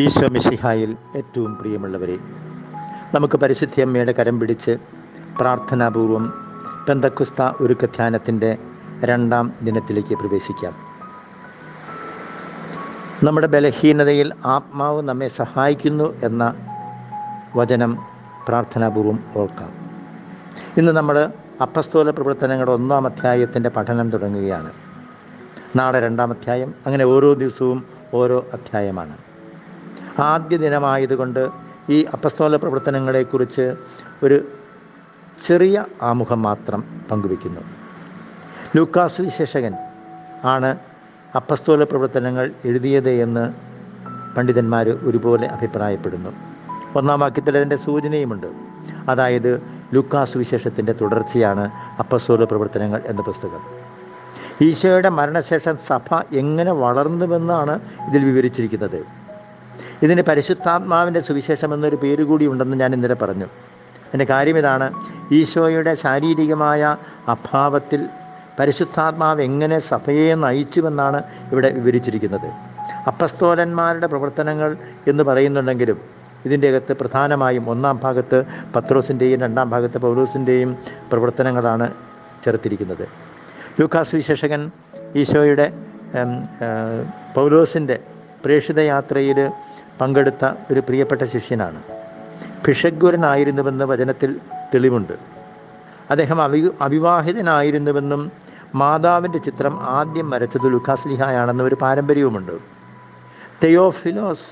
ഈശോ മിശിഹായിൽ ഏറ്റവും പ്രിയമുള്ളവരെ നമുക്ക് പരിശുദ്ധി അമ്മയുടെ കരം പിടിച്ച് പ്രാർത്ഥനാപൂർവം പെന്തക്കുസ്ത ഒരുക്ക ധ്യാനത്തിന്റെ രണ്ടാം ദിനത്തിലേക്ക് പ്രവേശിക്കാം. നമ്മുടെ ബലഹീനതയിൽ ആത്മാവ് നമ്മെ സഹായിക്കുന്നു എന്ന വചനം പ്രാർത്ഥനാപൂർവം ഓർക്കാം. ഇന്ന് നമ്മൾ അപ്പസ്തോല പ്രവർത്തനങ്ങളുടെ ഒന്നാം അധ്യായത്തിന്റെ പഠനം തുടങ്ങുകയാണ്. നാളെ രണ്ടാം അധ്യായം അങ്ങനെ ഓരോ ദിവസവും ഓരോ അധ്യായമാണ്. ആദ്യ ദിനമായതുകൊണ്ട് ഈ അപ്പസ്തോല പ്രവർത്തനങ്ങളെക്കുറിച്ച് ഒരു ചെറിയ ആമുഖം മാത്രം പങ്കുവെക്കുന്നു ലൂക്കാസ് വിശേഷകൻ ആണ് അപ്പസ്തോല പ്രവർത്തനങ്ങൾ എഴുതിയത് എന്ന് പണ്ഡിതന്മാർ ഒരുപോലെ അഭിപ്രായപ്പെടുന്നു. ഒന്നാം വാക്യത്തിൽ അതിന്റെ സൂചനയുമുണ്ട്. അതായത് ലൂക്കാസ് വിശേഷത്തിന്റെ തുടർച്ചയാണ് അപ്പസ്തോല പ്രവർത്തനങ്ങൾ എന്ന പുസ്തകം. ഈശോയുടെ മരണശേഷം സഭ എങ്ങനെ വളർന്നുവെന്നാണ് ഇതിൽ വിവരിച്ചിരിക്കുന്നത്. ഇതിന് പരിശുദ്ധാത്മാവിന്റെ സുവിശേഷം എന്നൊരു പേര് കൂടി ഉണ്ടെന്ന് ഞാൻ ഇന്നലെ പറഞ്ഞു. എന്റെ കാര്യം ഇതാണ് ഈശോയുടെ ശാരീരികമായ അഭാവത്തിൽ പരിശുദ്ധാത്മാവ് എങ്ങനെ സഭയെ നയിച്ചുവെന്നാണ് ഇവിടെ വിവരിച്ചിരിക്കുന്നത്. അപ്പസ്തോലന്മാരുടെ പ്രവർത്തനങ്ങൾ എന്ന് പറയുന്നുണ്ടെങ്കിലും ഇതിന്റെ അകത്ത് പ്രധാനമായും ഒന്നാം ഭാഗത്ത് പത്രോസിന്റെയും രണ്ടാം ഭാഗത്ത് പൗലോസിന്റെയും പ്രവർത്തനങ്ങളാണ് ചേർത്തിരിക്കുന്നത്. ലൂക്കാസ് വിശേഷകൻ ഈശോയുടെ പൗലോസിന്റെ പ്രേക്ഷിത യാത്രയിൽ പങ്കെടുത്ത ഒരു പ്രിയപ്പെട്ട ശിഷ്യനാണ്. ഭിഷഗ്വരനായിരുന്നുവെന്ന് വചനത്തിൽ തെളിവുണ്ട്. അദ്ദേഹം അവി അവിവാഹിതനായിരുന്നുവെന്നും മാതാവിന്റെ ചിത്രം ആദ്യം വരച്ചത് ലുക്കാസ്ലിഹായാണെന്ന ഒരു പാരമ്പര്യവുമുണ്ട്. തെയോഫിലോസ്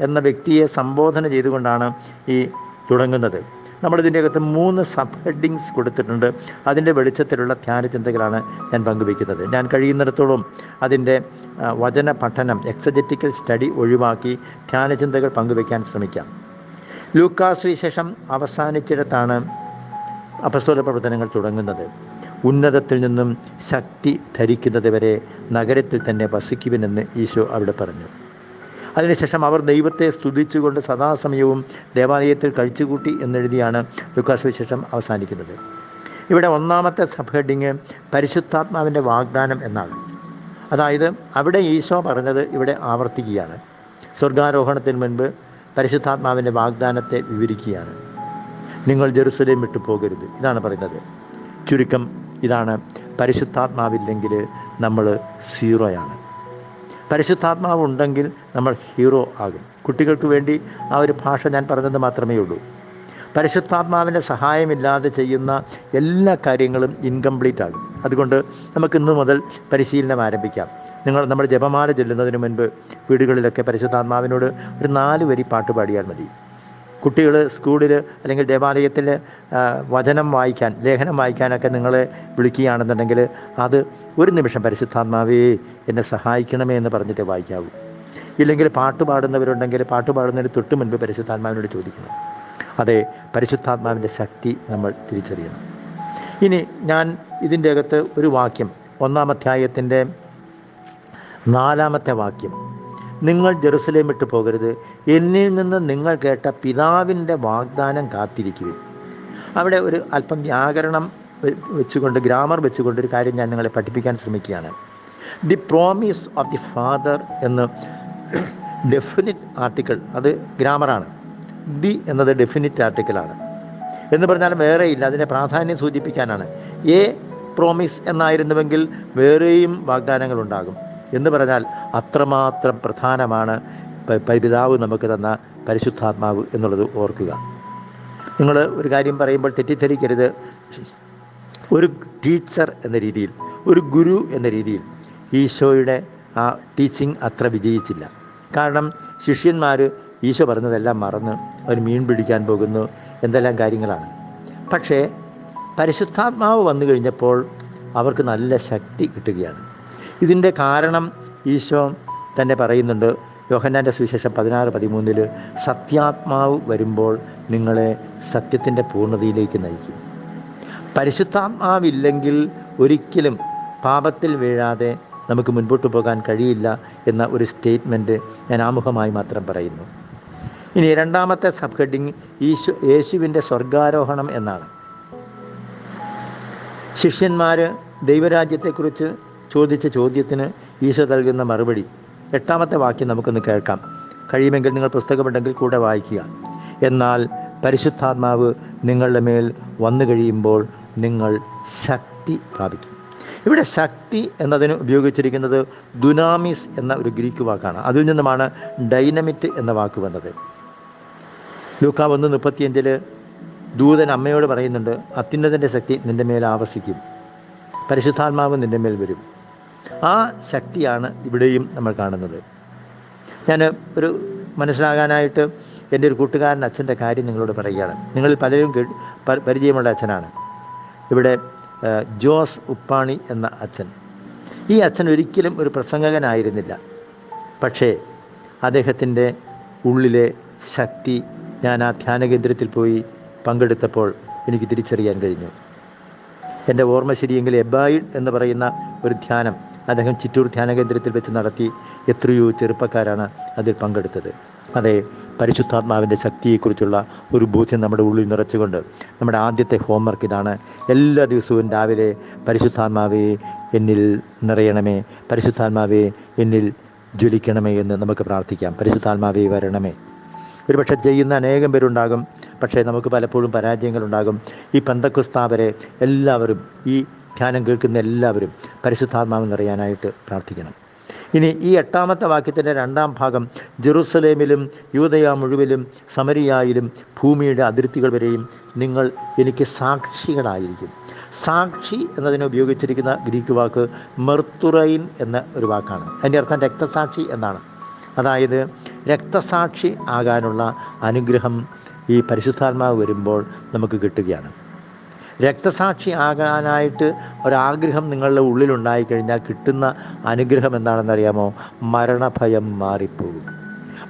എന്ന വ്യക്തിയെ സംബോധന ചെയ്തുകൊണ്ടാണ് ഈ തുടങ്ങുന്നത്. നമ്മളിതിന്റെ അകത്ത് മൂന്ന് സബ് ഹെഡിങ്സ് കൊടുത്തിട്ടുണ്ട്. അതിന്റെ വെളിച്ചത്തിലുള്ള ധ്യാനചിന്തകളാണ് ഞാൻ പങ്കുവയ്ക്കുന്നത്. ഞാൻ കഴിയുന്നിടത്തോളം അതിന്റെ വചന പഠനം എക്സജറ്റിക്കൽ സ്റ്റഡി ഒഴിവാക്കി ധ്യാനചിന്തകൾ പങ്കുവയ്ക്കാൻ ശ്രമിക്കാം. ലൂക്കാസ് വിശേഷം അവസാനിച്ചിടത്താണ് അപസ്തോല പ്രവർത്തനങ്ങൾ തുടങ്ങുന്നത്. ഉന്നതത്തിൽ നിന്നും ശക്തി ധരിക്കുന്നത് വരെ നഗരത്തിൽ തന്നെ വസിക്കുവിനെന്ന് ഈശോ അവിടെ പറഞ്ഞു. അതിനുശേഷം അവർ ദൈവത്തെ സ്തുതിച്ചുകൊണ്ട് സദാസമയവും ദേവാലയത്തിൽ കഴിച്ചുകൂട്ടി എന്നെഴുതിയാണ് ലുക്കാസ് വിശേഷം അവസാനിക്കുന്നത്. ഇവിടെ ഒന്നാമത്തെ സബ് ഹെഡിങ് പരിശുദ്ധാത്മാവിന്റെ വാഗ്ദാനം എന്നാണ്. അതായത് അവിടെ ഈശോ പറഞ്ഞത് ഇവിടെ ആവർത്തിക്കുകയാണ്. സ്വർഗാരോഹണത്തിന് മുൻപ് പരിശുദ്ധാത്മാവിന്റെ വാഗ്ദാനത്തെ വിവരിക്കുകയാണ്. നിങ്ങൾ ജെറുസലേം വിട്ടു പോകരുത് ഇതാണ് പറയുന്നത്. ചുരുക്കം ഇതാണ് പരിശുദ്ധാത്മാവില്ലെങ്കിൽ നമ്മൾ സീറോയാണ്. പരിശുദ്ധാത്മാവ് ഉണ്ടെങ്കിൽ നമ്മൾ ഹീറോ ആകും. കുട്ടികൾക്ക് വേണ്ടി ആ ഒരു ഭാഷ ഞാൻ പറഞ്ഞത് മാത്രമേ ഉള്ളൂ. പരിശുദ്ധാത്മാവിന്റെ സഹായമില്ലാതെ ചെയ്യുന്ന എല്ലാ കാര്യങ്ങളും ഇൻകംപ്ലീറ്റ് ആകും. അതുകൊണ്ട് നമുക്ക് ഇന്ന് മുതൽ പരിശീലനം ആരംഭിക്കാം. നിങ്ങൾ നമ്മുടെ ജപമാല ചൊല്ലുന്നതിന് മുൻപ് വീടുകളിലൊക്കെ പരിശുദ്ധാത്മാവിനോട് ഒരു നാല് വരി പാട്ട് പാടിയാൽ മതി. കുട്ടികൾ സ്കൂളിൽ അല്ലെങ്കിൽ ദേവാലയത്തിൽ വചനം വായിക്കാൻ ലേഖനം വായിക്കാനൊക്കെ നിങ്ങളെ വിളിക്കുകയാണെന്നുണ്ടെങ്കിൽ അത് ഒരു നിമിഷം പരിശുദ്ധാത്മാവേ എന്നെ സഹായിക്കണമേ എന്ന് പറഞ്ഞിട്ട് വായിക്കാവൂ. ഇല്ലെങ്കിൽ പാട്ട് പാടുന്നവരുണ്ടെങ്കിൽ പാട്ട് പാടുന്നതിന് തൊട്ട് മുൻപ് പരിശുദ്ധാത്മാവിനോട് ചോദിക്കണം അതെ പരിശുദ്ധാത്മാവിന്റെ ശക്തി നമ്മൾ തിരിച്ചറിയണം. ഇനി ഞാൻ ഇതിന്റെ അകത്ത് ഒരു വാക്യം ഒന്നാം അധ്യായത്തിന്റെ നാലാമത്തെ വാക്യം. നിങ്ങൾ ജെറുസലേം വിട്ടു പോകരുത്. എന്നിൽ നിന്ന് നിങ്ങൾ കേട്ട പിതാവിന്റെ വാഗ്ദാനം കാത്തിരിക്കുവിൻ. അവിടെ ഒരു അല്പം വ്യാകരണം വെച്ചുകൊണ്ട് ഗ്രാമർ വെച്ചുകൊണ്ട് ഒരു കാര്യം ഞാൻ നിങ്ങളെ പഠിപ്പിക്കാൻ ശ്രമിക്കുകയാണ്. The promise of the father എന്ന് ഡെഫിനിറ്റ് ആർട്ടിക്കിൾ അത് ഗ്രാമറാണ്. ദി എന്നത് ഡെഫിനിറ്റ് ആർട്ടിക്കിളാണ്. എന്ന് പറഞ്ഞാൽ വേറെയില്ല അതിന്റെ പ്രാധാന്യം സൂചിപ്പിക്കാനാണ്. എ പ്രോമിസ് എന്നായിരുന്നുവെങ്കിൽ വേറെയും വാഗ്ദാനങ്ങൾ ഉണ്ടാകും. എന്ന് പറഞ്ഞാൽ അത്രമാത്രം പ്രധാനമാണ് പിതാവ് നമുക്ക് തന്ന പരിശുദ്ധാത്മാവ് എന്നുള്ളത് ഓർക്കുക. നിങ്ങൾ ഒരു കാര്യം പറയുമ്പോൾ തെറ്റിദ്ധരിക്കരുത്. ഒരു ടീച്ചർ എന്ന രീതിയിൽ ഒരു ഗുരു എന്ന രീതിയിൽ ഈശോയുടെ ആ ടീച്ചിങ് അത്ര വിജയിച്ചില്ല. കാരണം ശിഷ്യന്മാർ ഈശോ പറഞ്ഞതെല്ലാം മറന്ന് അവർ മീൻ പിടിക്കാൻ പോകുന്നു എന്തെല്ലാം കാര്യങ്ങളാണ്. പക്ഷേ പരിശുദ്ധാത്മാവ് വന്നു കഴിഞ്ഞപ്പോൾ അവർക്ക് നല്ല ശക്തി കിട്ടുകയാണ്. ഇതിന്റെ കാരണം ഈശോ തന്നെ പറയുന്നുണ്ട്. യോഹന്നാന്റെ സുവിശേഷം പതിനാറ് പതിമൂന്നിൽ സത്യാത്മാവ് വരുമ്പോൾ നിങ്ങളെ സത്യത്തിന്റെ പൂർണതയിലേക്ക് നയിക്കും. പരിശുദ്ധാത്മാവില്ലെങ്കിൽ ഒരിക്കലും പാപത്തിൽ വീഴാതെ നമുക്ക് മുൻപോട്ട് പോകാൻ കഴിയില്ല എന്ന ഒരു സ്റ്റേറ്റ്മെന്റ് ഞാൻ ആമുഖമായി മാത്രം പറയുന്നു. ഇനി രണ്ടാമത്തെ സബ് ഹെഡിങ് ഈശു യേശുവിന്റെ സ്വർഗാരോഹണം എന്നാണ്. ശിഷ്യന്മാർ ദൈവരാജ്യത്തെക്കുറിച്ച് ചോദിച്ച ചോദ്യത്തിന് ഈശോ നൽകുന്ന മറുപടി. എട്ടാമത്തെ വാക്യം നമുക്കൊന്ന് കേൾക്കാം. കഴിയുമെങ്കിൽ നിങ്ങൾ പുസ്തകമുണ്ടെങ്കിൽ കൂടെ വായിക്കുക. എന്നാൽ പരിശുദ്ധാത്മാവ് നിങ്ങളുടെ മേൽ വന്നു കഴിയുമ്പോൾ നിങ്ങൾ ശക്തി പ്രാപിക്കും. ഇവിടെ ശക്തി എന്നതിന് ഉപയോഗിച്ചിരിക്കുന്നത് ദുനാമിസ് എന്ന ഒരു ഗ്രീക്ക് വാക്കാണ്. അതിൽ നിന്നുമാണ് ഡൈനമിറ്റ് എന്ന വാക്ക് വന്നത്. ലൂക്ക ഒന്ന് മുപ്പത്തിയഞ്ചിൽ ദൂതൻ അമ്മയോട് പറയുന്നുണ്ട് അത്യുന്നതന്റെ ശക്തി നിന്റെ മേൽ ആവസിക്കും പരിശുദ്ധാത്മാവ് നിന്റെ മേൽ വരും. ആ ശക്തിയാണ് ഇവിടെയും നമ്മൾ കാണുന്നത്. ഞാൻ ഒരു മനസ്സിലാകാനായിട്ട് എന്റെ ഒരു കൂട്ടുകാരൻ അച്ഛന്റെ കാര്യം നിങ്ങളോട് പറയുകയാണ്. നിങ്ങളിൽ പലരും പരിചയമുള്ള അച്ഛനാണ്. ഇവിടെ ജോസ് ഉപ്പാണി എന്ന അച്ഛൻ. ഈ അച്ഛൻ ഒരിക്കലും ഒരു പ്രസംഗകനായിരുന്നില്ല. പക്ഷേ അദ്ദേഹത്തിന്റെ ഉള്ളിലെ ശക്തി ഞാൻ ആ ധ്യാന കേന്ദ്രത്തിൽ പോയി പങ്കെടുത്തപ്പോൾ എനിക്ക് തിരിച്ചറിയാൻ കഴിഞ്ഞു. എന്റെ ഓർമ്മ ശരിയെങ്കിൽ എബായിഡ് എന്ന് പറയുന്ന ഒരു ധ്യാനം അദ്ദേഹം ചിറ്റൂർ ധ്യാന കേന്ദ്രത്തിൽ വെച്ച് നടത്തി എത്രയോ ചെറുപ്പക്കാരാണ് അതിൽ പങ്കെടുത്തത്. അതെ പരിശുദ്ധാത്മാവിന്റെ ശക്തിയെക്കുറിച്ചുള്ള ഒരു ബോധ്യം നമ്മുടെ ഉള്ളിൽ നിറച്ചുകൊണ്ട് നമ്മുടെ ആദ്യത്തെ ഹോംവർക്ക് ഇതാണ്. എല്ലാ ദിവസവും രാവിലെ പരിശുദ്ധാത്മാവേ എന്നിൽ നിറയണമേ പരിശുദ്ധാത്മാവേ എന്നിൽ ജ്വലിക്കണമേ എന്ന് നമുക്ക് പ്രാർത്ഥിക്കാം. പരിശുദ്ധാത്മാവേ വരണമേ. ഒരുപക്ഷെ ചെയ്യുന്ന അനേകം പേരുണ്ടാകും പക്ഷേ നമുക്ക് പലപ്പോഴും പരാജയങ്ങളുണ്ടാകും. ഈ പന്തക്കുസ്താവരെ എല്ലാവരും ഈ ധ്യാനം കേൾക്കുന്ന എല്ലാവരും പരിശുദ്ധാത്മാവ് നിറയാനായിട്ട് പ്രാർത്ഥിക്കണം. ഇനി ഈ എട്ടാമത്തെ വാക്യത്തിന്റെ രണ്ടാം ഭാഗം ജെറുസലേമിലും യൂതയ മുഴുവിലും സമരിയായിലും ഭൂമിയുടെ അതിർത്തികൾ വരെയും നിങ്ങൾ എനിക്ക് സാക്ഷികളായിരിക്കും. സാക്ഷി എന്നതിനെ ഉപയോഗിച്ചിരിക്കുന്ന ഗ്രീക്ക് വാക്ക് മെർത്തുറൈൻ എന്ന ഒരു വാക്കാണ്. അതിന്റെ അർത്ഥം രക്തസാക്ഷി എന്നാണ്. അതായത് രക്തസാക്ഷി ആകാനുള്ള അനുഗ്രഹം ഈ പരിശുദ്ധാത്മാവ് വരുമ്പോൾ നമുക്ക് കിട്ടുകയാണ്. രക്തസാക്ഷി ആകാനായിട്ട് ഒരാഗ്രഹം നിങ്ങളുടെ ഉള്ളിലുണ്ടായി കഴിഞ്ഞാൽ കിട്ടുന്ന അനുഗ്രഹം എന്താണെന്നറിയാമോ? മരണഭയം മാറിപ്പോകും.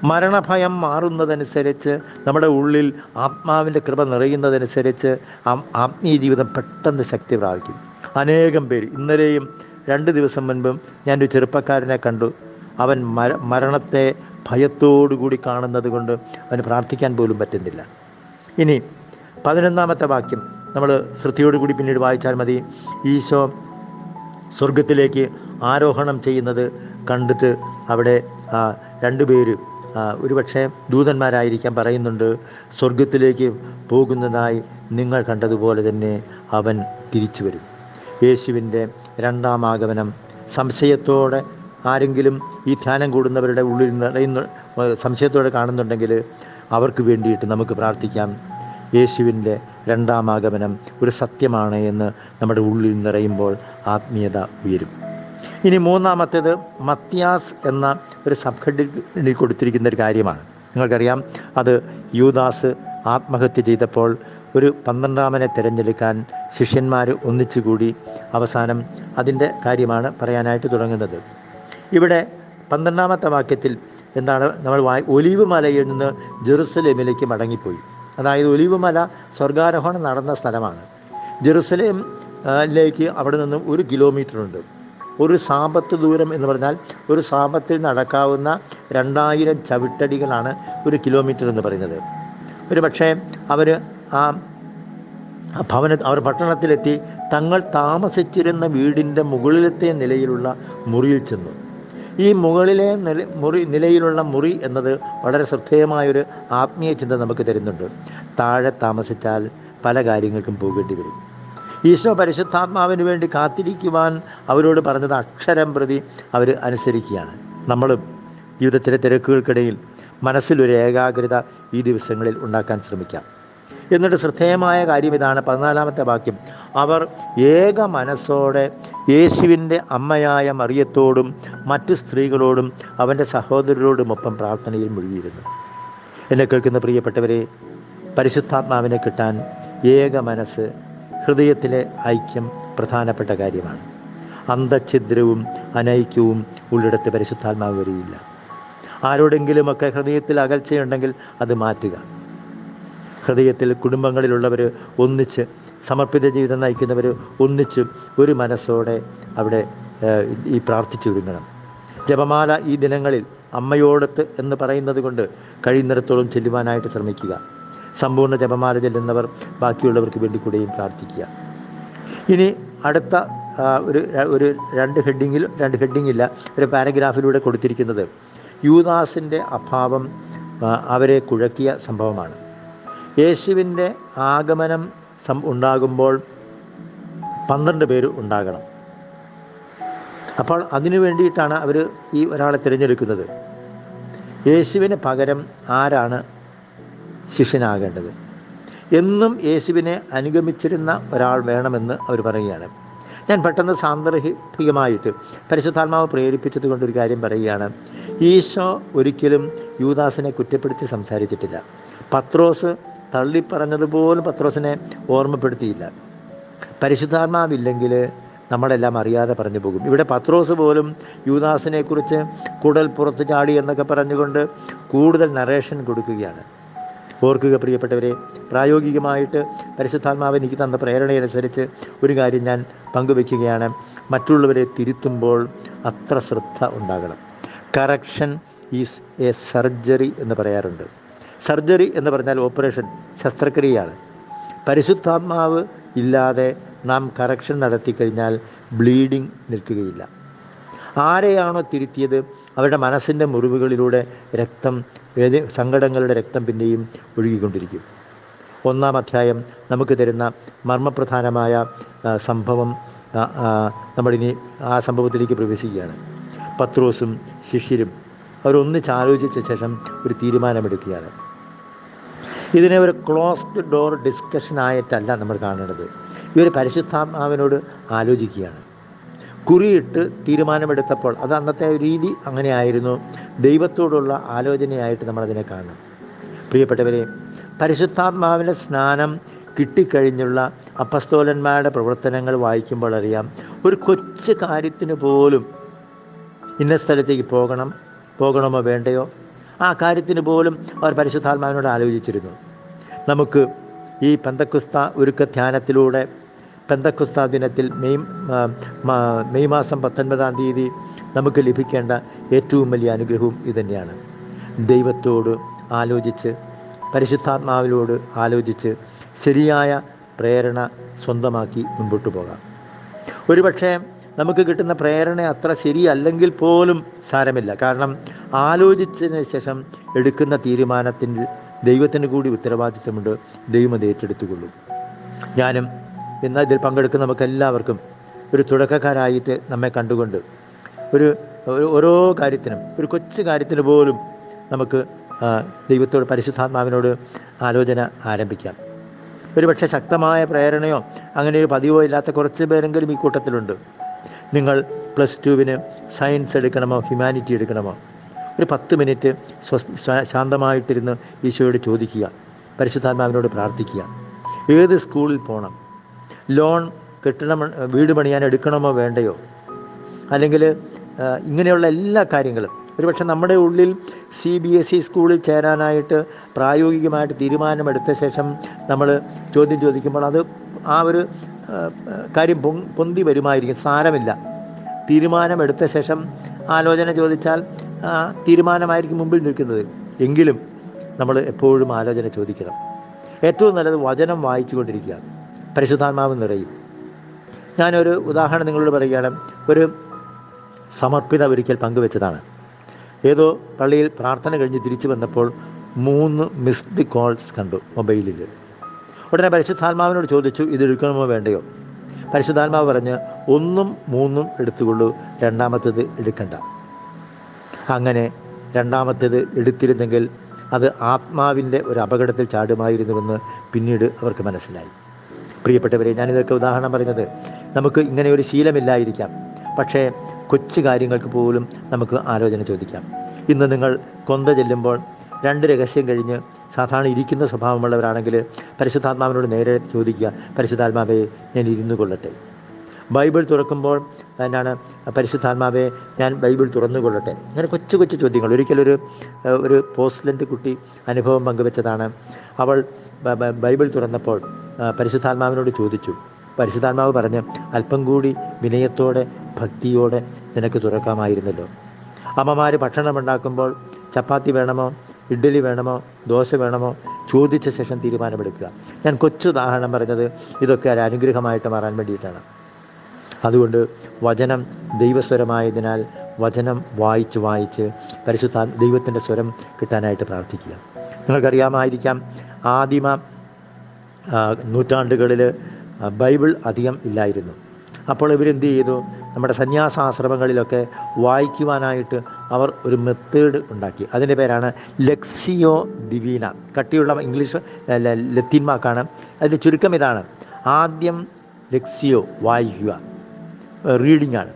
മരണഭയം മാറുന്നതനുസരിച്ച് നമ്മുടെ ഉള്ളിൽ ആത്മാവിന്റെ കൃപ നിറയുന്നതനുസരിച്ച് ആത്മീയ ജീവിതം പെട്ടെന്ന് ശക്തി പ്രാപിക്കും. അനേകം പേര് ഇന്നലെയും രണ്ട് ദിവസം മുൻപും ഞാനൊരു ചെറുപ്പക്കാരനെ കണ്ടു. അവൻ മര മരണത്തെ ഭയത്തോടുകൂടി കാണുന്നത് കൊണ്ട് അവന് പ്രാർത്ഥിക്കാൻ പോലും പറ്റുന്നില്ല. ഇനി പതിനൊന്നാമത്തെ വാക്യം. നമ്മൾ ശ്രദ്ധയോടുകൂടി പിന്നീട് വായിച്ചാൽ മതി. ഈശോ സ്വർഗത്തിലേക്ക് ആരോഹണം ചെയ്യുന്നത് കണ്ടിട്ട് അവിടെ രണ്ടുപേര് ഒരുപക്ഷെ ദൂതന്മാരായിരിക്കാൻ പറയുന്നുണ്ട് സ്വർഗത്തിലേക്ക് പോകുന്നതായി നിങ്ങൾ കണ്ടതുപോലെ തന്നെ അവൻ തിരിച്ചു വരും. യേശുവിന്റെ രണ്ടാം ആഗമനം. സംശയത്തോടെ ആരെങ്കിലും ഈ ധ്യാനം കൂടുന്നവരുടെ ഉള്ളിൽ നിറയുന്ന സംശയത്തോടെ കാണുന്നുണ്ടെങ്കിൽ അവർക്ക് വേണ്ടിയിട്ട് നമുക്ക് പ്രാർത്ഥിക്കാം. യേശുവിന്റെ രണ്ടാം ആഗമനം ഒരു സത്യമാണ് എന്ന് നമ്മുടെ ഉള്ളിൽ നിറയുമ്പോൾ ആത്മീയത ഉയരും. ഇനി മൂന്നാമത്തേത് മത്യാസ് എന്ന ഒരു സബ് ഹെഡിൽ കൊടുത്തിരിക്കുന്ന ഒരു കാര്യമാണ്. നിങ്ങൾക്കറിയാം അത് യൂദാസ് ആത്മഹത്യ ചെയ്തപ്പോൾ ഒരു പന്ത്രണ്ടാമനെ തിരഞ്ഞെടുക്കാൻ ശിഷ്യന്മാർ ഒന്നിച്ചുകൂടി അവസാനം അതിന്റെ കാര്യമാണ് പറയാനായിട്ട് തുടങ്ങുന്നത്. ഇവിടെ പന്ത്രണ്ടാമത്തെ വാക്യത്തിൽ എന്താണ് നമ്മൾ ഒലിവ് മലയിൽ നിന്ന് ജെറുസലേമിലേക്ക് മടങ്ങിപ്പോയി. അതായത് ഒലിവ് മല സ്വർഗാരോഹണം നടന്ന സ്ഥലമാണ്. ജെറുസലേം ലേക്ക് അവിടെ നിന്നും ഒരു കിലോമീറ്റർ ഉണ്ട്. ഒരു സാപത്ത് ദൂരം എന്ന് പറഞ്ഞാൽ ഒരു സാപത്തിൽ നടക്കാവുന്ന രണ്ടായിരം ചവിട്ടടികളാണ് ഒരു കിലോമീറ്റർ എന്ന് പറയുന്നത്. ഒരു പക്ഷേ അവർ ആ ഭവന അവർ പട്ടണത്തിലെത്തി തങ്ങൾ താമസിച്ചിരുന്ന വീടിന്റെ മുകളിലത്തെ നിലയിലുള്ള മുറിയിൽ ചെന്നു. ഈ മുകളിലെ നില മുറി നിലയിലുള്ള മുറി എന്നത് വളരെ ശ്രദ്ധേയമായൊരു ആത്മീയ ചിന്ത നമുക്ക് തരുന്നുണ്ട്. താഴെ താമസിച്ചാൽ പല കാര്യങ്ങൾക്കും പോകേണ്ടി വരും. ഈശോ പരിശുദ്ധാത്മാവിന് വേണ്ടി കാത്തിരിക്കുവാൻ അവരോട് പറഞ്ഞത് അക്ഷരം പ്രതി അവർ അനുസരിക്കുകയാണ്. നമ്മളും ജീവിതത്തിലെ തിരക്കുകൾക്കിടയിൽ മനസ്സിലൊരു ഏകാഗ്രത ഈ ദിവസങ്ങളിൽ ഉണ്ടാക്കാൻ ശ്രമിക്കാം. എന്നിട്ട് ശ്രദ്ധേയമായ കാര്യം ഇതാണ്. പതിനാലാമത്തെ വാക്യം. അവർ ഏക മനസ്സോടെ യേശുവിന്റെ അമ്മയായ മറിയത്തോടും മറ്റു സ്ത്രീകളോടും അവന്റെ സഹോദരരോടുമൊപ്പം പ്രാർത്ഥനയിൽ മുഴുകിയിരുന്നു. എന്നെ കേൾക്കുന്ന പ്രിയപ്പെട്ടവരെ പരിശുദ്ധാത്മാവിനെ കിട്ടാൻ ഏക മനസ്സ് ഹൃദയത്തിലെ ഐക്യം പ്രധാനപ്പെട്ട കാര്യമാണ്. അന്തഛിദ്രവും അനൈക്യവും ഉള്ളിടത്ത് പരിശുദ്ധാത്മാവ് വരികയില്ല. ആരോടെങ്കിലുമൊക്കെ ഹൃദയത്തിൽ അകൽച്ചയുണ്ടെങ്കിൽ അത് മാറ്റുക. ഹൃദയത്തിൽ കുടുംബങ്ങളിലുള്ളവർ ഒന്നിച്ച് സമർപ്പിത ജീവിതം നയിക്കുന്നവർ ഒന്നിച്ചും ഒരു മനസ്സോടെ അവിടെ ഈ പ്രാർത്ഥിച്ചു പ്രാർത്ഥിച്ചൊരുങ്ങണം ജപമാല ഈ ദിനങ്ങളിൽ അമ്മയോടത്ത് എന്ന് പറയുന്നത് കൊണ്ട് കഴിയുന്നിടത്തോളം ചെല്ലുവാനായിട്ട് ശ്രമിക്കുക. സമ്പൂർണ ജപമാല ചെല്ലുന്നവർ ബാക്കിയുള്ളവർക്ക് വേണ്ടി കൂടെയും പ്രാർത്ഥിക്കുക. ഇനി അടുത്ത ഒരു ഒരു രണ്ട് ഹെഡിങ്ങിൽ രണ്ട് ഹെഡിങ്ങില്ല ഒരു പാരഗ്രാഫിലൂടെ കൊടുത്തിരിക്കുന്നത് യൂദാസിന്റെ അഭാവം അവരെ കുഴക്കിയ സംഭവമാണ്. യേശുവിന്റെ ആഗമനം സം ഉണ്ടാകുമ്പോൾ പന്ത്രണ്ട് പേര് ഉണ്ടാകണം. അപ്പോൾ അതിനു വേണ്ടിയിട്ടാണ് അവർ ഈ ഒരാളെ തിരഞ്ഞെടുക്കുന്നത്. യേശുവിന് പകരം ആരാണ് ശിഷ്യനാകേണ്ടത്? എന്നും യേശുവിനെ അനുഗമിച്ചിരുന്ന ഒരാൾ വേണമെന്ന് അവർ പറയുകയാണ്. ഞാൻ പെട്ടെന്ന് സാന്ദർഭികമായിട്ട് പരിശുദ്ധാത്മാവ് പ്രേരിപ്പിച്ചത് കൊണ്ടൊരു കാര്യം പറയുകയാണ്. ഈശോ ഒരിക്കലും യൂദാസിനെ കുറ്റപ്പെടുത്തി സംസാരിച്ചിട്ടില്ല. പത്രോസ് തള്ളിപ്പറഞ്ഞതുപോലും പത്രോസിനെ ഓർമ്മപ്പെടുത്തിയില്ല. പരിശുദ്ധാത്മാവില്ലെങ്കിൽ നമ്മളെല്ലാം അറിയാതെ പറഞ്ഞു പോകും. ഇവിടെ പത്രോസ് പോലും യൂദാസിനെ കുറിച്ച് കുടൽ പുറത്തു ചാടി എന്നൊക്കെ പറഞ്ഞുകൊണ്ട് കൂടുതൽ നറേഷൻ കൊടുക്കുകയാണ്. ഓർക്കുക പ്രിയപ്പെട്ടവരെ പ്രായോഗികമായിട്ട് പരിശുദ്ധാത്മാവ് എനിക്ക് തന്ന പ്രേരണയനുസരിച്ച് ഒരു കാര്യം ഞാൻ പങ്കുവെക്കുകയാണ് മറ്റുള്ളവരെ തിരുത്തുമ്പോൾ അത്ര ശ്രദ്ധ ഉണ്ടാകണം. കറക്ഷൻ ഈസ് എ സർജറി എന്ന് പറയാറുണ്ട്. സർജറി എന്ന് പറഞ്ഞാൽ ഓപ്പറേഷൻ ശസ്ത്രക്രിയയാണ്. പരിശുദ്ധാത്മാവ് ഇല്ലാതെ നാം കറക്ഷൻ നടത്തിക്കഴിഞ്ഞാൽ ബ്ലീഡിങ് നിൽക്കുകയില്ല. ആരെയാണോ തിരുത്തിയത് അവരുടെ മനസ്സിന്റെ മുറിവുകളിലൂടെ രക്തം വേദ സങ്കടങ്ങളുടെ രക്തം പിന്നെയും ഒഴുകിക്കൊണ്ടിരിക്കും. ഒന്നാം അധ്യായം നമുക്ക് തരുന്ന മർമ്മപ്രധാനമായ സംഭവം നമ്മളിനി ആ സംഭവത്തിലേക്ക് പ്രവേശിക്കുകയാണ്. പത്രോസും ശിഷ്യരും അവരൊന്നിച്ച് ആലോചിച്ച ശേഷം ഒരു തീരുമാനമെടുക്കുകയാണ്. ഇതിനെ ഒരു ക്ലോസ്ഡ് ഡോർ ഡിസ്കഷൻ ആയിട്ടല്ല നമ്മൾ കാണേണ്ടത്. ഇവർ പരിശുദ്ധാത്മാവിനോട് ആലോചിക്കുകയാണ്. കുറിയിട്ട് തീരുമാനമെടുത്തപ്പോൾ അത് അന്നത്തെ രീതി അങ്ങനെയായിരുന്നു. ദൈവത്തോടുള്ള ആലോചനയായിട്ട് നമ്മളതിനെ കാണണം. പ്രിയപ്പെട്ടവരെ പരിശുദ്ധാത്മാവിന്റെ സ്നാനം കിട്ടിക്കഴിഞ്ഞുള്ള അപ്പസ്തോലന്മാരുടെ പ്രവർത്തനങ്ങൾ വായിക്കുമ്പോൾ അറിയാം ഒരു കൊച്ചു കാര്യത്തിന് പോലും ഇന്ന സ്ഥലത്തേക്ക് പോകണം പോകണമോ വേണ്ടയോ? ആ കാര്യത്തിന് പോലും അവർ പരിശുദ്ധാത്മാവിനോട് ആലോചിച്ചിരുന്നു. നമുക്ക് ഈ പെന്തക്കുസ്ത ഒരുക്ക ധ്യാനത്തിലൂടെ പെന്തക്കുസ്ത ദിനത്തിൽ മെയ് മെയ് മാസം പത്തൊൻപതാം തീയതി നമുക്ക് ലഭിക്കേണ്ട ഏറ്റവും വലിയ അനുഗ്രഹവും ഇതുതന്നെയാണ്. ദൈവത്തോട് ആലോചിച്ച് പരിശുദ്ധാത്മാവിനോട് ആലോചിച്ച് ശരിയായ പ്രേരണ സ്വന്തമാക്കി മുൻപോട്ട് പോകാം. ഒരുപക്ഷേ നമുക്ക് കിട്ടുന്ന പ്രേരണ അത്ര ശരിയല്ലെങ്കിൽ പോലും സാരമില്ല. കാരണം ആലോചിച്ചതിന് ശേഷം എടുക്കുന്ന തീരുമാനത്തിൽ ദൈവത്തിന് കൂടി ഉത്തരവാദിത്വമുണ്ട് ദൈവം അത് ഏറ്റെടുത്തുകൊള്ളും. ഞാനും ഇന്ന് ഇതിൽ പങ്കെടുക്കുന്ന നമുക്ക് എല്ലാവർക്കും ഒരു തുടക്കക്കാരായിട്ട് നമ്മെ കണ്ടുകൊണ്ട് ഒരു ഒരു- ഓരോ കാര്യത്തിനും ഒരു കൊച്ചു കാര്യത്തിന് പോലും നമുക്ക് ദൈവത്തോട് പരിശുദ്ധാത്മാവിനോട് ആലോചന ആരംഭിക്കാം. ഒരുപക്ഷെ ശക്തമായ പ്രേരണയോ അങ്ങനെ ഒരു പതിവോ ഇല്ലാത്ത കുറച്ച് പേരെങ്കിലും ഈ കൂട്ടത്തിലുണ്ട്. നിങ്ങൾ പ്ലസ് ടുവിന് സയൻസ് എടുക്കണമോ ഹ്യൂമാനിറ്റി എടുക്കണമോ? ഒരു പത്ത് മിനിറ്റ് സ്വ ശാന്തമായിട്ടിരുന്ന് ഈശോയോട് ചോദിക്കുക പരിശുദ്ധാത്മാവിനോട് പ്രാർത്ഥിക്കുക. ഏത് സ്കൂളിൽ പോകണം ലോൺ കെട്ടിടം വീട് പണിയാൻ എടുക്കണമോ വേണ്ടയോ? അല്ലെങ്കിൽ ഇങ്ങനെയുള്ള എല്ലാ കാര്യങ്ങളും. ഒരുപക്ഷെ നമ്മുടെ ഉള്ളിൽ സി ബി എസ് ഇ സ്കൂളിൽ ചേരാനായിട്ട് പ്രായോഗികമായിട്ട് തീരുമാനമെടുത്ത ശേഷം നമ്മൾ ചോദ്യം ചോദിക്കുമ്പോൾ അത് ആ ഒരു കാര്യം പൊന്തി വരുമായിരിക്കും. സാരമില്ല. തീരുമാനമെടുത്ത ശേഷം ആലോചന ചോദിച്ചാൽ തീരുമാനമായിരിക്കും മുമ്പിൽ നിൽക്കുന്നത്. എങ്കിലും നമ്മൾ എപ്പോഴും ആലോചന ചോദിക്കണം. ഏറ്റവും നല്ലത് വചനം വായിച്ചു കൊണ്ടിരിക്കുക പരിശുദ്ധാത്മാവ് നിറയും. ഞാനൊരു ഉദാഹരണം നിങ്ങളോട് പറയുകയാണ്. ഒരു സമർപ്പിത ഒരിക്കൽ പങ്കുവെച്ചതാണ്. ഏതോ പള്ളിയിൽ പ്രാർത്ഥന കഴിഞ്ഞ് തിരിച്ചു വന്നപ്പോൾ മൂന്ന് മിസ്ഡ് കോൾസ് കണ്ടു മൊബൈലിൽ. ഉടനെ പരിശുദ്ധാത്മാവിനോട് ചോദിച്ചു ഇത് എടുക്കണമോ വേണ്ടയോ? പരിശുദ്ധാത്മാവ് പറഞ്ഞ് ഒന്നും മൂന്നും എടുത്തുകൊള്ളൂ. രണ്ടാമത്തേത് എടുക്കണ്ട. അങ്ങനെ രണ്ടാമത്തേത് എടുത്തിരുന്നെങ്കിൽ അത് ആത്മാവിന്റെ ഒരു അപകടത്തിൽ ചാടുമായിരുന്നുവെന്ന് പിന്നീട് അവർക്ക് മനസ്സിലായി. പ്രിയപ്പെട്ടവരെ ഞാനിതൊക്കെ ഉദാഹരണം പറഞ്ഞത് നമുക്ക് ഇങ്ങനെ ഒരു ശീലമില്ലായിരിക്കാം. പക്ഷേ കൊച്ചു കാര്യങ്ങൾക്ക് പോലും നമുക്ക് ആലോചന ചോദിക്കാം. ഇന്ന് നിങ്ങൾ കൊന്ത ചെല്ലുമ്പോൾ രണ്ട് രഹസ്യം കഴിഞ്ഞ് സാധാരണ ഇരിക്കുന്ന സ്വഭാവമുള്ളവരാണെങ്കിൽ പരിശുദ്ധാത്മാവിനോട് നേരെ ചോദിക്കുക പരിശുദ്ധാത്മാവെ ഞാൻ ഇരുന്നു കൊള്ളട്ടെ ബൈബിൾ തുറക്കുമ്പോൾ എന്നാണ് പരിശുദ്ധാത്മാവെ ഞാൻ ബൈബിൾ തുറന്നുകൊള്ളട്ടെ. അങ്ങനെ കൊച്ചു കൊച്ചു ചോദ്യങ്ങൾ. ഒരിക്കലൊരു ഒരു പോസ്റ്റ്ലന്റ് കുട്ടി അനുഭവം പങ്കുവെച്ചതാണ്. അവൾ ബൈബിൾ തുറന്നപ്പോൾ പരിശുദ്ധാത്മാവിനോട് ചോദിച്ചു. പരിശുദ്ധാത്മാവ് പറഞ്ഞ് അല്പം കൂടി വിനയത്തോടെ ഭക്തിയോടെ നിനക്ക് തുറക്കാമായിരുന്നല്ലോ. അമ്മമാർ ഭക്ഷണം ഉണ്ടാക്കുമ്പോൾ ചപ്പാത്തി വേണമോ ഇഡ്ഡലി വേണമോ ദോശ വേണമോ ചോദിച്ച ശേഷം തീരുമാനമെടുക്കുക. ഞാൻ കൊച്ചു ഉദാഹരണം പറഞ്ഞത് ഇതൊക്കെ ഒരു അനുഗ്രഹമായിട്ട് മാറാൻ വേണ്ടിയിട്ടാണ്. അതുകൊണ്ട് വചനം ദൈവസ്വരമായതിനാൽ വചനം വായിച്ച് വായിച്ച് പരിശുദ്ധ ദൈവത്തിന്റെ സ്വരം കിട്ടാനായിട്ട് പ്രാർത്ഥിക്കുക. നിങ്ങൾക്കറിയാമായിരിക്കാം ആദിമ നൂറ്റാണ്ടുകളിൽ ബൈബിൾ അധികം ഇല്ലായിരുന്നു. അപ്പോൾ ഇവരെന്ത് ചെയ്തു? നമ്മുടെ സന്യാസാശ്രമങ്ങളിലൊക്കെ വായിക്കുവാനായിട്ട് അവർ ഒരു മെത്തേഡ് ഉണ്ടാക്കി. അതിന്റെ പേരാണ് ലെക്സിയോ ദിവീന കട്ടിയുള്ള ഇംഗ്ലീഷ് ലത്തീൻമാക്കാണ് അതിന്റെ ചുരുക്കം ഇതാണ്. ആദ്യം ലെക്സിയോ വായിക്കുക. റീഡിംഗ് ആണ്.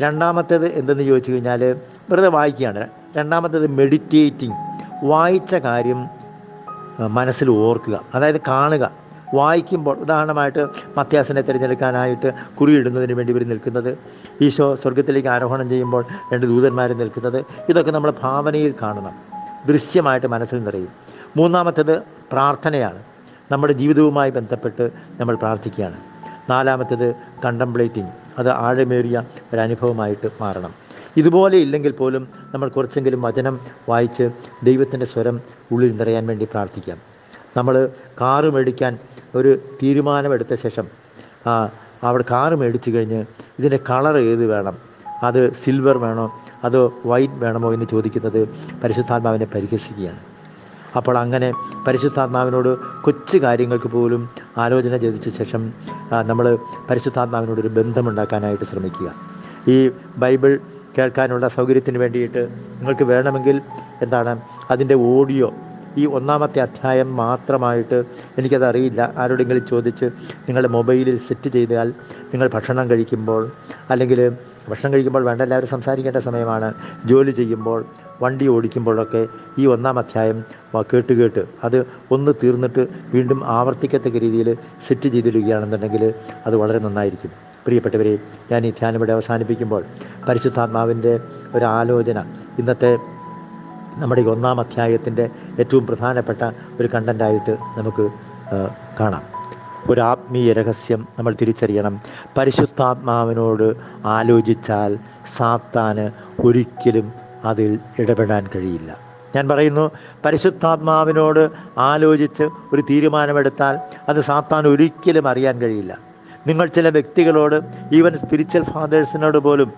രണ്ടാമത്തേത് എന്തെന്ന് ചോദിച്ചു കഴിഞ്ഞാൽ വെറുതെ വായിക്കുകയാണ്. രണ്ടാമത്തേത് മെഡിറ്റേറ്റിംഗ് വായിച്ച കാര്യം മനസ്സിൽ ഓർക്കുക. അതായത് കാണുക. വായിക്കുമ്പോൾ ഉദാഹരണമായിട്ട് മത്യാസനെ തിരഞ്ഞെടുക്കാനായിട്ട് കുറിയിടുന്നതിന് വേണ്ടി ഇവർ നിൽക്കുന്നത് ഈശോ സ്വർഗത്തിലേക്ക് ആരോഹണം ചെയ്യുമ്പോൾ രണ്ട് ദൂതന്മാർ നിൽക്കുന്നത് ഇതൊക്കെ നമ്മൾ ഭാവനയിൽ കാണണം. ദൃശ്യമായിട്ട് മനസ്സിൽ നിറയും. മൂന്നാമത്തേത് പ്രാർത്ഥനയാണ്. നമ്മുടെ ജീവിതവുമായി ബന്ധപ്പെട്ട് നമ്മൾ പ്രാർത്ഥിക്കുകയാണ്. നാലാമത്തേത് കണ്ടംപ്ലേറ്റിംഗ് അത് ആഴമേറിയ ഒരു അനുഭവമായിട്ട് മാറണം. ഇതുപോലെ ഇല്ലെങ്കിൽ പോലും നമ്മൾ കുറച്ചെങ്കിലും വചനം വായിച്ച് ദൈവത്തിന്റെ സ്വരം ഉള്ളിൽ നിറയാൻ വേണ്ടി പ്രാർത്ഥിക്കാം. നമ്മൾ കാറ് മേടിക്കാൻ ഒരു തീരുമാനമെടുത്ത ശേഷം അവിടെ കാറ് മേടിച്ചു കഴിഞ്ഞ് ഇതിന്റെ കളർ ഏത് വേണം? അത് സിൽവർ വേണോ? അതോ വൈറ്റ് വേണമോ എന്ന് ചോദിക്കുന്നത് പരിശുദ്ധാത്മാവിനെ പരിഹസിക്കുകയാണ്. അപ്പോൾ അങ്ങനെ പരിശുദ്ധാത്മാവിനോട് കൊച്ചു കാര്യങ്ങൾക്ക് പോലും ആലോചന ചെയ്തിച്ച ശേഷം നമ്മൾ പരിശുദ്ധാത്മാവിനോടൊരു ബന്ധമുണ്ടാക്കാനായിട്ട് ശ്രമിക്കുക. ഈ ബൈബിൾ കേൾക്കാനുള്ള സൗകര്യത്തിന് വേണ്ടിയിട്ട് നിങ്ങൾക്ക് വേണമെങ്കിൽ എന്താണ് അതിന്റെ ഓഡിയോ ഈ ഒന്നാമത്തെ അധ്യായം മാത്രമായിട്ട് എനിക്കത് അറിയില്ല ആരോടെങ്കിലും ചോദിച്ച് നിങ്ങളുടെ മൊബൈലിൽ സെറ്റ് ചെയ്താൽ നിങ്ങൾ ഭക്ഷണം കഴിക്കുമ്പോൾ അല്ലെങ്കിൽ ഭക്ഷണം കഴിക്കുമ്പോൾ വേണ്ട എല്ലാവരും സംസാരിക്കേണ്ട സമയമാണ്. ജോലി ചെയ്യുമ്പോൾ വണ്ടി ഓടിക്കുമ്പോഴൊക്കെ ഈ ഒന്നാം അധ്യായം കേട്ട് കേട്ട് അത് ഒന്ന് തീർന്നിട്ട് വീണ്ടും ആവർത്തിക്കത്തക്ക രീതിയിൽ സെറ്റ് ചെയ്തിടുകയാണെന്നുണ്ടെങ്കിൽ അത് വളരെ നന്നായിരിക്കും. പ്രിയപ്പെട്ടവരെ ഞാൻ ഈ ധ്യാനം ഇവിടെ അവസാനിപ്പിക്കുമ്പോൾ പരിശുദ്ധാത്മാവിന്റെ ഒരു ആലോചന ഇന്നത്തെ നമ്മുടെ ഈ ഒന്നാം അധ്യായത്തിന്റെ ഏറ്റവും പ്രധാനപ്പെട്ട ഒരു കണ്ടന്റായിട്ട് നമുക്ക് കാണാം. ഒരു ആത്മീയ രഹസ്യം നമ്മൾ തിരിച്ചറിയണം. പരിശുദ്ധാത്മാവിനോട് ആലോചിച്ചാൽ സാത്താന് ഒരിക്കലും അതിൽ ഇടപെടാൻ കഴിയില്ല. ഞാൻ പറയുന്നു പരിശുദ്ധാത്മാവിനോട് ആലോചിച്ച് ഒരു തീരുമാനമെടുത്താൽ അത് സാത്താൻ ഒരിക്കലും അറിയാൻ കഴിയില്ല. നിങ്ങൾ ചില വ്യക്തികളോട് ഈവൻ സ്പിരിച്വൽ ഫാദേഴ്സിനോട് പോലും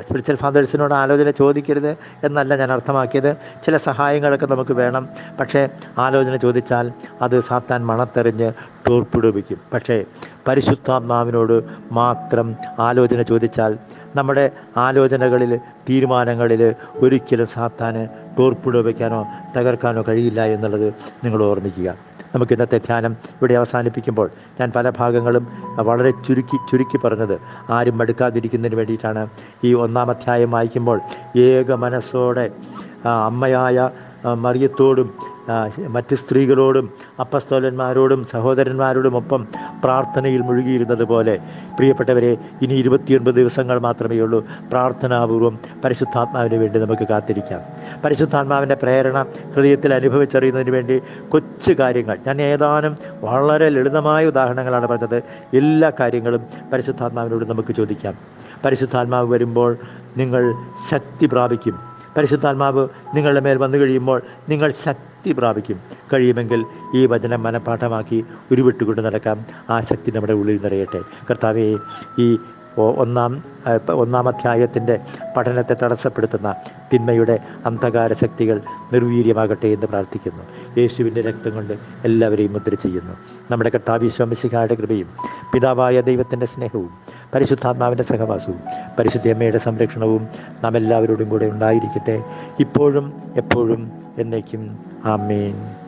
സ്പിരിച്വൽ ഫാദേഴ്സിനോട് ആലോചന ചോദിക്കരുത് എന്നല്ല ഞാൻ അർത്ഥമാക്കിയത്. ചില സഹായങ്ങളൊക്കെ നമുക്ക് വേണം. പക്ഷേ ആലോചന ചോദിച്ചാൽ അത് സാത്താൻ മണത്തെറിഞ്ഞ് ടോർപ്പിടുവിക്കും പക്ഷേ പരിശുദ്ധാത്മാവിനോട് മാത്രം ആലോചന ചോദിച്ചാൽ നമ്മുടെ ആലോചനകളിൽ തീരുമാനങ്ങളിൽ ഒരിക്കലും സാത്താന് ടോർപ്പിടോ തകർക്കാനോ കഴിയില്ല എന്നുള്ളത് നിങ്ങൾ ഓർമ്മിക്കുക. നമുക്ക് ഇന്നത്തെ ധ്യാനം ഇവിടെ അവസാനിപ്പിക്കുമ്പോൾ ഞാൻ പല ഭാഗങ്ങളും വളരെ ചുരുക്കി ചുരുക്കി പറഞ്ഞത് ആരും മടുക്കാതിരിക്കുന്നതിന് വേണ്ടിയിട്ടാണ് ഈ ഒന്നാം അധ്യായം വായിക്കുമ്പോൾ ഏക മനസ്സോടെ അമ്മയായ മറിയത്തോടും മറ്റ് സ്ത്രീകളോടും അപ്പസ്തോലന്മാരോടും സഹോദരന്മാരോടും ഒപ്പം പ്രാർത്ഥനയിൽ മുഴുകിയിരുന്നത് പോലെ. പ്രിയപ്പെട്ടവരെ ഇനി ഇരുപത്തിയൊൻപത് ദിവസങ്ങൾ മാത്രമേ ഉള്ളൂ. പ്രാർത്ഥനാപൂർവം പരിശുദ്ധാത്മാവിന് വേണ്ടി നമുക്ക് കാത്തിരിക്കാം. പരിശുദ്ധാത്മാവിന്റെ പ്രേരണ ഹൃദയത്തിൽ അനുഭവിച്ചറിയുന്നതിന് വേണ്ടി കൊച്ചു കാര്യങ്ങൾ. ഞാൻ ഏതാനും വളരെ ലളിതമായ ഉദാഹരണങ്ങളാണ് പറഞ്ഞത്. എല്ലാ കാര്യങ്ങളും പരിശുദ്ധാത്മാവിനോട് നമുക്ക് ചോദിക്കാം. പരിശുദ്ധാത്മാവ് വരുമ്പോൾ നിങ്ങൾ ശക്തി പ്രാപിക്കും. പരിശുദ്ധാത്മാവ് നിങ്ങളുടെ മേൽ വന്നു കഴിയുമ്പോൾ നിങ്ങൾ ശക്തി പ്രാപിക്കും. കഴിയുമെങ്കിൽ ഈ വചനം മനഃപ്പാഠമാക്കി ഉരുവിട്ടുകൊണ്ട് നടക്കാം. ആ ശക്തി നമ്മുടെ ഉള്ളിൽ നിറയട്ടെ. കർത്താവെ ഈ ഒന്നാം ഒന്നാം അധ്യായത്തിന്റെ പഠനത്തെ തടസ്സപ്പെടുത്തുന്ന തിന്മയുടെ അന്ധകാര ശക്തികൾ നിർവീര്യമാകട്ടെ എന്ന് പ്രാർത്ഥിക്കുന്നു. യേശുവിന്റെ രക്തം കൊണ്ട് എല്ലാവരെയും മുദ്ര ചെയ്യുന്നു. നമ്മുടെ കർത്താവിശ്വമിശിഖായുടെ കൃപയും പിതാവായ ദൈവത്തിന്റെ സ്നേഹവും പരിശുദ്ധാത്മാവിന്റെ സഹവാസവും പരിശുദ്ധമ്മയുടെ സംരക്ഷണവും നാം എല്ലാവരോടും കൂടെ ഉണ്ടായിരിക്കട്ടെ. ഇപ്പോഴും എപ്പോഴും എന്നേക്കും. ആമേൻ.